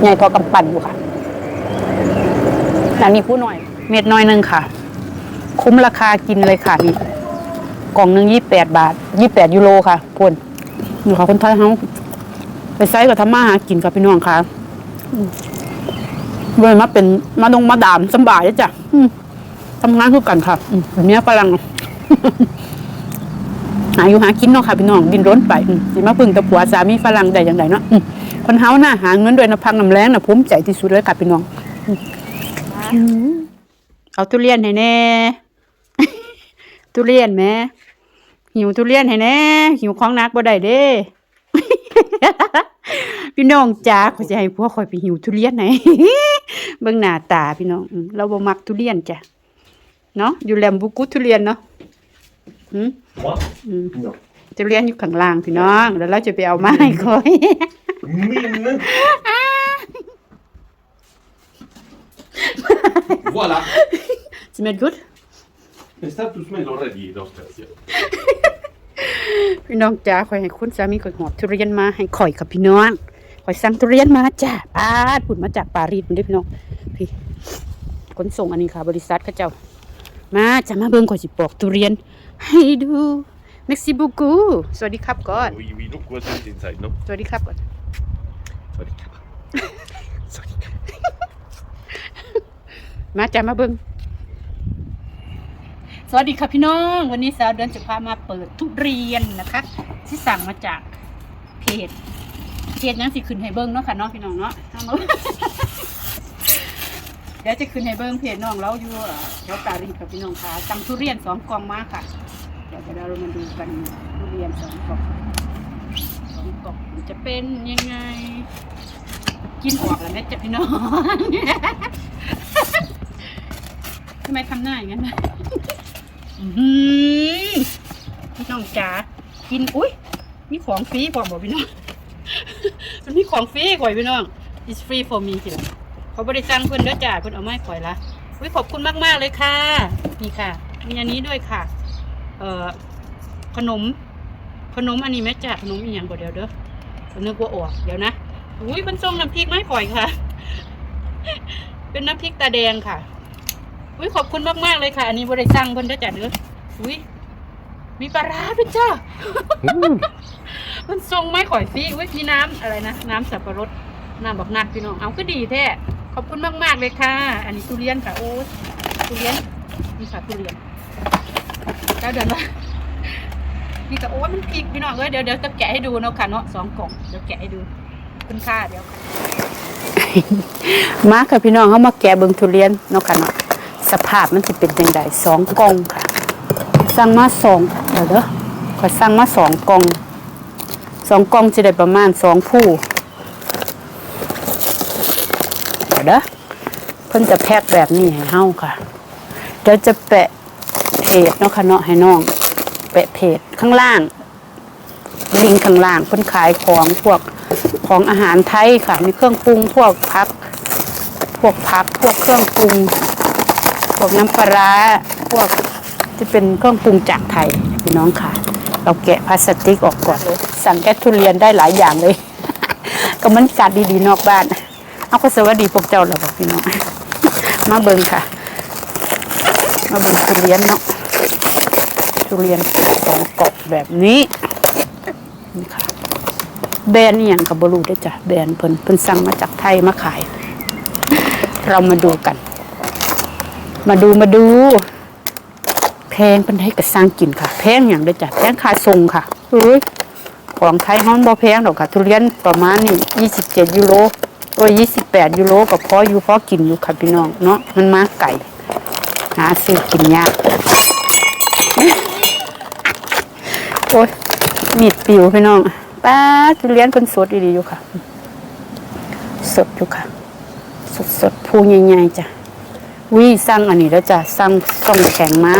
ใหญ่พอกำปั้นอยู่ค่ะแต่นี่ผู้หน่อย เม็ดน้อยหนึงค่ะ คุ้มราคากินเลยค่ะนี่กล่องหนึ่งยี่แปดบาทยี่แปดยูโรค่ะพนอยู่ค่ะคนไทยเขาไปไซส์กับทำมาหากินกับพี่น้องค่ะอืมเลยมาเป็นมาดงมาดามสบายจ้ะทำงานคู่กันค่ะอืมแบบเนี้ยฝรั่งหาอยู่หากินเนาะค่ะพี่น้องดินร้นไปอืมสิมาพึ่งตะผัวสามีฝรั่งได้อย่างไรเนาะอืม คนเฮาหน่ะหาเงินด้วยน้ำพักน้ำแรงน่ะภูมิใจที่สุดเลยค่ะพี่น้องเอาทุเรียนให้แน่ทุเรียนแม่หิวทุเรียนให้แน่หิวของนักบ่ได้เด้พี่น้องจ๋าขาจะให้พวกคอยไปหิวทุเรียนไหนเบิ่งหน้าตาพี่น้องเราบ่มักทุเรียนจ้ะเนาะอยู่แหลมบุกุทุเรียนเนาะหืม Moi อืม Non. จะเรียนอยู่ข้างล่างพี่น้อง แล้วเราจะไปเอาไม้คอย Mine Voilà. จะเม็ดกุด E sta tu smello ready d'Australia. พี่น้องจ๋าคอยให้คุณสามีคอยหอบทุเรียนมาให้ข่อยกับพี่น้องคอยสั่งทุเรียนมาจ้าปาดผุดมาจากปารีสมันได้อพี่น้องพี่ขนส่งอันนี้ค่ะ บริษัทเขาเจ้า มาจะมาเบิ่งข่อยสิปอกทุเรียน ให้ดูเม็กซิบูกูสวัสดีครับก่อน Oui, oui, look what's inside, no? สวัสดีครับก่อน Sorry, cap. Sorry, cap. มาจ้ามาเบิ่งสวัสดีค่ะพี่น้อง วันนี้สาวเดือนจะพามาเปิดทุเรียนนะคะที่สั่งมาจากเพจเพจยังสิขึ้นให้เบิ้งเนาะค่ะเนาะพี่น้องเนาะเอามาเดี๋ยวจะขึ้นให้เบิ้งเพจน้องเราอยู่เอ่อแถวปารีสกับพี่น้องค่ะสั่งทุเรียนสองกล่องมาค่ะ เดี๋ยวเรามาดูกันทุเรียนสองกล่องสอง กล่องมันจะเป็นยังไง กินออกแล้วแม่จะพี่น้องทำไมทำหน้าอย่างนั้นนะอื้อหือพี่น้องจ๋ากินอุ้ยมีของฟรีบอกบอกพี่น้องมันมีของฟรีข่อยพี่น้อง it's free for me ทีละเขาบริสั่งเพิ่นเด้อจ้าเพิ่นเอาไม้ข่อยละอุ้ยขอบคุณมาก ๆ เลยค่ะ นี่ค่ะ มีอันนี้ด้วยค่ะ เอ่อขนม ขนมอันนี้แม่จ้าขนมอีหยังบ่เดี๋ยวเด้อผมนึกว่าออกเดี๋ยวนะอุ้ยมันส่งน้ำพริกไมาให้ข่อยค่ะ เป็นน้ำพริกตาแดงค่ะอุ้ยขอบคุณมากๆเลยค่ะ อันนี้บริสั่งเพิ่นเด้จ้าเด้ออุ้ยมีปลาร้าด้วยจ้ามันทรงไม้ข่อยฟีอุ้ยพี่น้ำอะไรนะน้ำสับปะรดน้ำบักนัดพี่น้องเอาก็ดีแท้ขอบคุณมากๆเลยค่ะ อันนี้ทุเรียนค่ะโอ้ทุเรียนนี่ค่ะทุเรียนแล้วเดินมา นี่ค่ะโอ้ยมันพริกพี่น้องเอ้ยเดี๋ยวเดี๋ยวจะแกะให้ดูเนาะค่ะเนาะสองกล่องเดี๋ยวแกะให้ดูคุณค่าเดี๋ยวค่ะมาค่ะพี่น้องเขามาแกะเบิ่งทุเรียนเนาะค่ะเนาะสภาพมันจะเป็นยังไงสองกล่องค่ะสั่งมาสองเดี๋ยวเด้อขอยสั่งมาสองกล่องสองกล่องจะได้ประมาณสองผู้เดี๋ยวเด้อเพิ่นจะแพ็คแบบนี้ให้เฮาค่ะเดี๋ยวจะแปะเพจเนาะค่ะเนาะให้น้อง ปะเพจข้างล่าง ลิงข้างล่างเพิ่นขายของพวกของอาหารไทยค่ะ มีเครื่องปรุงพวกพัก พวกพักพวกเครื่องปรุง พวกน้ำปลาร้าพวกจะเป็นเครื่องปรุงจากไทยพี่น้องค่ะ เราแกะพลาสติกออกก่อนสั่งแก๊สทุเรียนได้หลายอย่างเลย ก็มันกัดดีๆนอกบ้าน เอาก็สวัสดีพวกเจ้าแล้วบอกพี่น้อง มาเบิ่งค่ะ มาเบิ่งทุเรียนเนาะทุเรียน สองกรอบแบบนี้นี่ค่ะแบรนด์นี่อย่างกับบรูด้อจ้ะแบรนด์เพิ่นเพิ่นสั่งมาจากไทยมาขาย เรามาดูกัน มาดูมาดู แพงเป็นให้กระสร้างกินค่ะ แพงอย่างด้อจ้ะแพงค่าทรงค่ะเฮ้ยของไทยฮ้อนบ่แพงหรอกค่ะ ทุเรียนประมาณนี่ยี่สิบเจ็ดยูโรโอ้ยยี่สิบแปดยูโรก็พออยู่พอกินอยู่ค่ะพี่น้องเนาะมันมาไก่หาซื้อกินยาก โอ้ยมีดปิวพี่น้องป้าทุเรียนเป็นสดดีๆอยู่ค่ะ สดอยู่ค่ะ สดสดๆพูใหญ่ๆจ้ะวิ่งสั่งอันนี้แล้วจ้ะสั่งส่งแข็งมา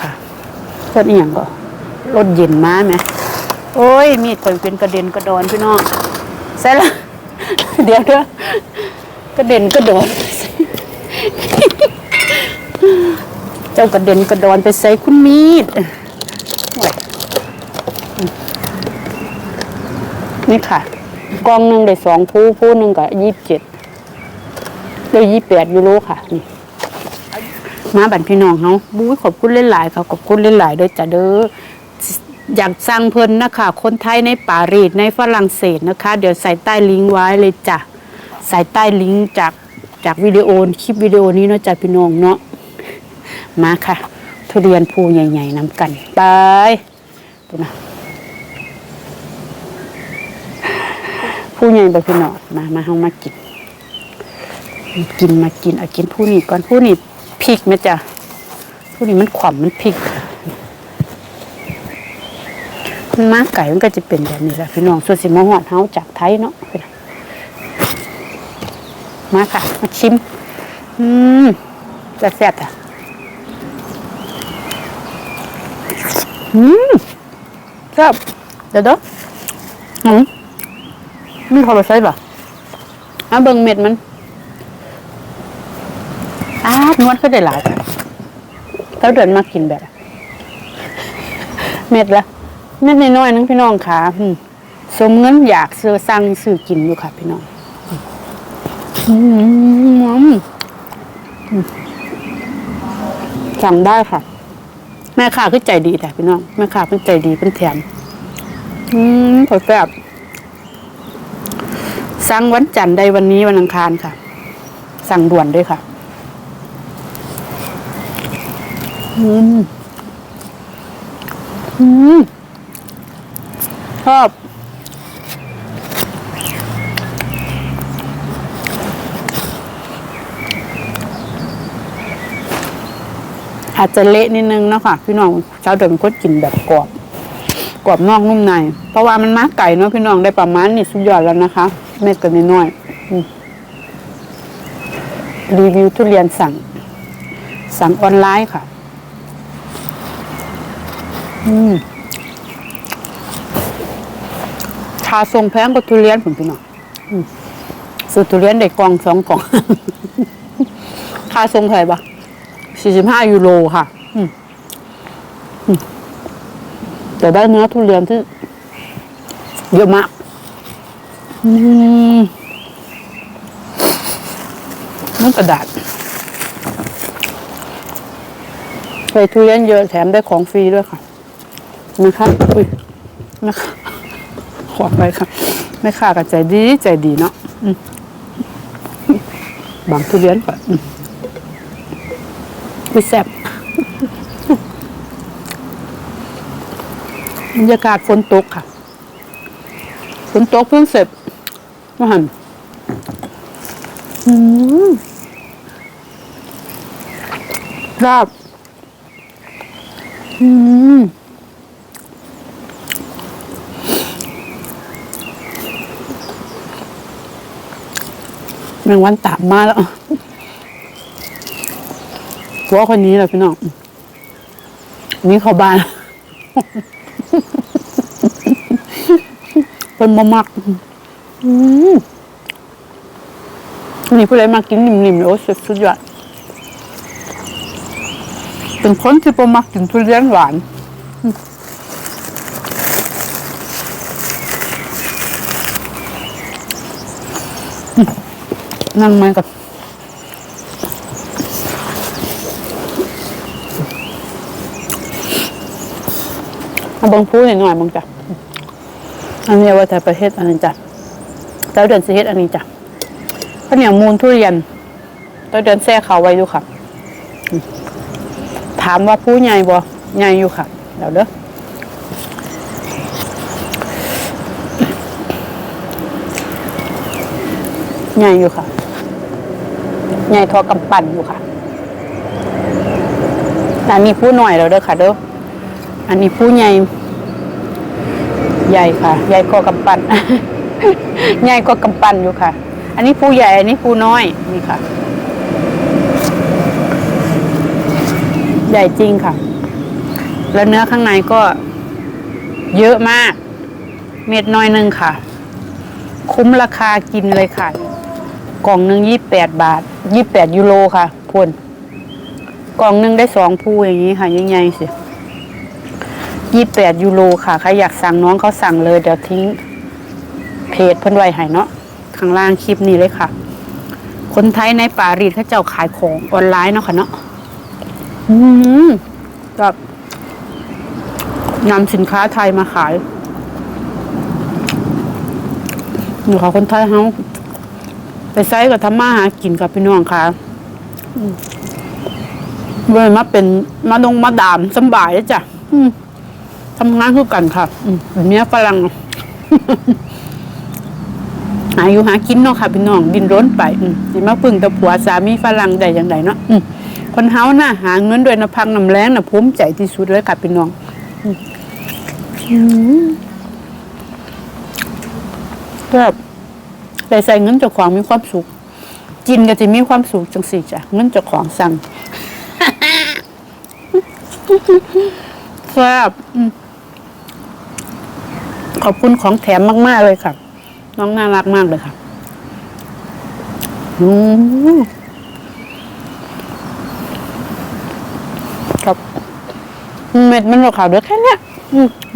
ค่ะเพิ่นอียงก็รถเย็นมาไหมโอ้ย มีดข่อยเป็นกระเด็นกระดอนพี่น้องใส่ละเดี๋ยวเด้อกระเด็นกระดอนเจ้ากระเด็นกระดอนไปใส่คุณมีดโอ้ย นี่ค่ะกล่องหนึ่งได้สองผู้ผู้หนึ่งก็ยี่สิบเจ็ดได้ยี่สิบแปดยูโรค่ะ นี่มาบันพี่น้องเฮาะบุ้ยขอบคุณเล่นหลายค่ะขอบคุณเล่นหลายด้อจ้ะเด้ออยากสั่งเพิ่นนะคะ คนไทยในปารีสในฝรั่งเศสนะคะ เดี๋ยวใส่ใต้ลิงก์ไว้เลยจ้ะใส่ใต้ลิงก์จากจากวิดีโอคลิปวิดีโอนี้เนาะจ้ะพี่น้องเนาะมาค่ะ ทุเรียนภูใหญ่ ๆน้ำกัน ไปดูนะ ผู้ใหญ่บ่พี่น้องมามาเฮามากิน กินมากินเอากินผู้นี้ก่อนผู้นี้พริกไหมจ๊ะผู้นี้มันขวำมันพริกมันมาไก่มันก็จะเป็นแบบนี้แหละพี่น้องส่วนสิมาหอดเฮาจากไทยเนาะมาค่ะ มาชิม อืมจะแซ่บอะอืมแซ่บเดี๋ยวเด้ออืม มีพอเราใช้ป่ะอะเบิ่งเม็ดมันอ้านวดก็ได้หลายแล้วเดินมากินแบบ เม็ดละเม็ดน้อยๆนึงพี่น้องค่ะอืมสมเงินอยากซื้อสั่งซื้อกินอยู่ค่ะ พี่น้องอืมอืมสั่งได้ค่ะ แม่ค้าคือใจดีแต่พี่น้อง แม่ค้าเป็นใจดีเป็นแถม อืมผลแบบ สั่งวันจันทร์ได้วันนี้วันอังคารค่ะ สั่งด่วนด้วยค่ะ อืม อืมชอบอาจจะเละนิดนึงเนาะคะพี่น้องเช้าเดิมก็กินแบบกรอบ กรอบนอกนุ่มใน เพราะว่ามันมาไก่เนาะพี่น้องได้ประมาณนี้สุดยอดแล้วนะคะเม็ดกันน้อยๆอืมรีวิวทุเรียนสั่ง สั่งออนไลน์ค่ะ อืมชาทรงแพงกว่าทุเรียนผมพี่น้องอืมซื้อทุเรียนได้กล่องสองกล่องค่าทรงเท่าไหร่ปะสี่สิบห้ายูโรค่ะ อืม แต่ได้เนื้อทุเรียนที่เยอะมากนั่นกระดาษใส่ทุเรียนเยอะแถมได้ของฟรีด้วยค่ะนะคะอุ้ยนะคะขอไปค่ะแม่ค้าก็ใจดีใจดีเนาะบางทุเรียนก่อนอืมอุ้ยแซ่บ บรรยากาศฝนตกค่ะ ฝนตกเพิ่งเสร็จมาหันอืมราบอืมแมงวันตามมาแล้วผัวคนนี้แหละพี่น้องนนี่เขาบ้าน เป็นมามักอืมนี่ผู้ใดมากินนิ่มๆเลยโอ้สุดสุดยอดเป็นคนที่ประมักกินทุเรียนหวานนั่งไหมกับ เอาเบังพูดหน่อยๆมึงจ้ะอันนี้ว่าแต่ประเทศอันนี้จ้ะเจ้าเดือนสิเฮ็ดอันนี้จ้ะข้าวเหนียวมูลทุเรียนเจ้าเดือนแซ่เขาไว้อยู่ค่ะ ถามว่าผู้ใหญ่บ่ใหญ่อยู่ค่ะเดี๋ยวเด้อใหญ่อยู่ค่ะใหญ่ทอกำปั่นอยู่ค่ะอันนี้ผู้หน่อยแล้วเด้อค่ะเด้ออันนี้ผู้ใหญ่ ใหญ่ค่ะ ใหญ่กว่ากำปั้น ใหญ่กว่ากำปั้นอยู่ค่ะ อันนี้ผู้ใหญ่ อันนี้ผู้น้อย นี่ค่ะ ใหญ่จริงค่ะ แล้วเนื้อข้างในก็ เยอะมาก เม็ดน้อยหนึงค่ะ คุ้มราคากินเลยค่ะ กล่องหนึ่งยี่แปดบาท ยี่แปดยูโรค่ะพนกล่องหนึ่งได้สองผู้อย่างนี้ค่ะใหญ่ๆสิ ยี่แปดยูโรค่ะ ใครอยากสั่งน้องเขาสั่งเลย เดี๋ยวทิ้งเพจเพิ่นไว้ให้เนาะข้างล่างคลิปนี้เลยค่ะ คนไทยในปารีสเขาเจ้าขายของออนไลน์เนาะค่ะเนาะอืมแบบนำสินค้าไทยมาขายอยู่ค่ะคนไทยเฮาไปไซต์กับทำมาหากินกับพี่น้องค่ะเว้ยมาเป็นมาดงมาดามสบายเลยจ้ะอืม ทำงานคู่กันค่ะอืมเป็นเมียฝรั่งหาอยู่หากินเนาะค่ะพี่น้องดินร้นไปอืมสิมาพึ่งแตะผัวสามีฝรั่งได้อย่างไรเนาะคนเฮาน่ะหาเงินด้วยน้ำพักน้ำแรงน่ะภูมิใจที่สุดเลยค่ะพี่น้องอืมอืมแบบได้ใส่เงินเจ้าของมีความสุขกินก็จะมีความสุขจังสี่จ้ะเงินเจ้าของสั่งแซ่บอืม ขอบคุณของแถมมาก ๆ เลยค่ะ น้องน่ารักมากเลยค่ะอืมครับเม็ดมันหรอขาวเดือแค่เนี้ย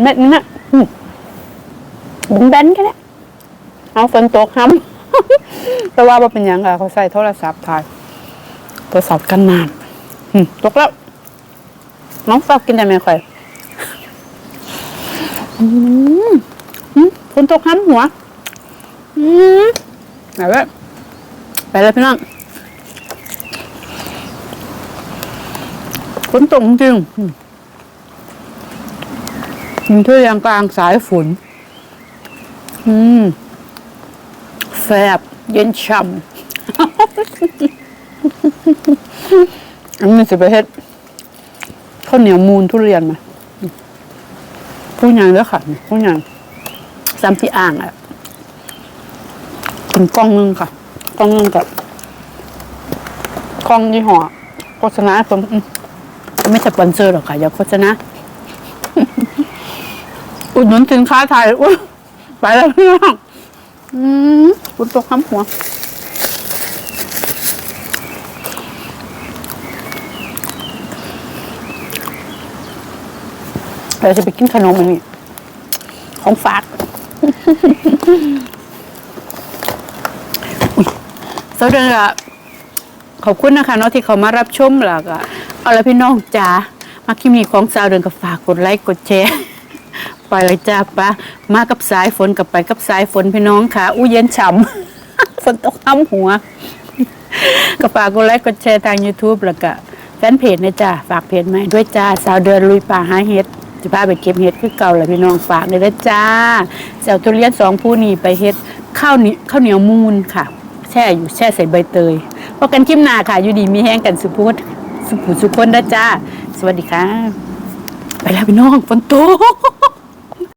เม็ดนี้นะอืมบุ้งแบนแค่เนี้ยเอาฝนตกห้ำแต่ว่าเป็นยังค่ะเขาใส่โทรศัพท์ถ่ายโทรศัพท์กันน้ำอืมตกแล้ว น้องฝากกินได้ไหมค่อย อืม ฝนตกห้ำหัว อืมไปแล้วไปแล้วพี่น้องฝนตกจริงๆอืมอยู่ที่ยังกลางสายฝน อืมแฟบเย็นช่ำอันนี้สิไปเฮ็ดข้าวเหนียวมูนทุเรียนมาอืมผู้ยังเด้อค่ะผู้ยัง ซ้ำที่อ่างอะถึงกล้องนึงค่ะกล้องนึงกับกล้องยี่ห้อโฆษณาผมอืมไม่สปอนเซอร์หรอกค่ะอย่าโฆษณาอุดหนุนสินค้าไทยอุ้ยไปแล้วพี่น้องอืมคุณตกคำหัวเราจะไปกินขนมอันนี้ของฝาก สวัสดีค่ะขอบคุณนะคะเนาะที่เขามารับชมแล้วก็เอาละพี่น้องจ๋ามาคิมีของสาวเดินกับฝากกดไลค์กดแชร์ไปเลยจ้าปะมากับสายฝนกับไปกับสายฝนพี่น้องค่ะอู้เย็นฉ่ำฝนตกห้ำหัวก็ฝากกดไลค์กดแชร์ทาง YouTube แล้วก็แฟนเพจนะจ้าฝากเพจใหม่ด้วยจ้าสาวเดินลุยป่าหาเห็ด จะพาไปเก็บเห็ดคือเก่าแหละพี่น้องฝากเลยนะจ้าเจ้าทุเรียนสองผู้นี้ไปเห็ดข้าวเหนียวข้าวเหนียวมูนค่ะ แช่อยู่แช่ใส่ใบเตยพบกันคลิปหน้าค่ะ อยู่ดีมีแห้งกันสุพุทสุพุสุคนนะจ้า สวัสดีค่ะ ไปแล้วพี่น้องฝนตก